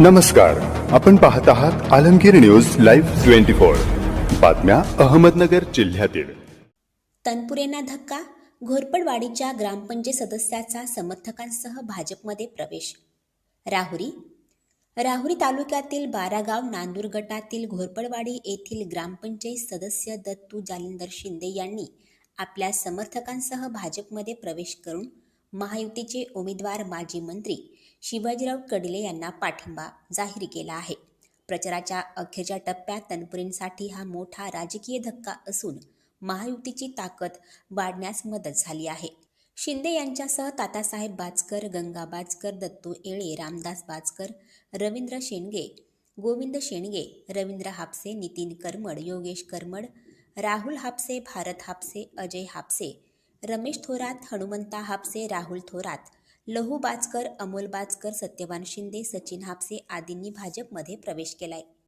नमस्कार. आपण पाहत आहात Alamgir news live twenty four. बातम्या अहमदनगर जिल्ह्यातील. तनपुरेंना धक्का घोरपडवाडीच्या ग्रामपंचायत सदस्याचा समर्थकांसह भाजपमध्ये प्रवेश. राहुरी. राहुरी तालुक्यातील बारागाव नांदूर गटातील घोरपडवाडी येथील ग्रामपंचायत सदस्य दत्तू जालिंदर शिंदे यांनी आपल्या समर्थकांसह भाजपमध्ये प्रवेश करून महायुतीचे उमेदवार माजी मंत्री शिवाजीराव कडले यांना पाठिंबा जाहीर केला आहे. प्रचाराच्या अखेरच्या टप्प्यात तनपुरेंसाठी हा मोठा राजकीय धक्का असून महायुतीची ताकद वाढण्यास मदत झाली आहे. शिंदे यांच्यासह तातासाहेब बाचकर गंगा बाचकर दत्तू येळे रामदास बाचकर रवींद्र शेंडगे गोविंद शेंडगे रवींद्र हापसे नितीन करमड योगेश करमड राहुल हापसे भारत हापसे अजय हापसे रमेश थोरात हनुमंता हापसे राहुल थोरात लहू बाचकर अमोल बाचकर सत्यवान शिंदे सचिन हापसे आदींनी भाजपमध्ये प्रवेश केलाय.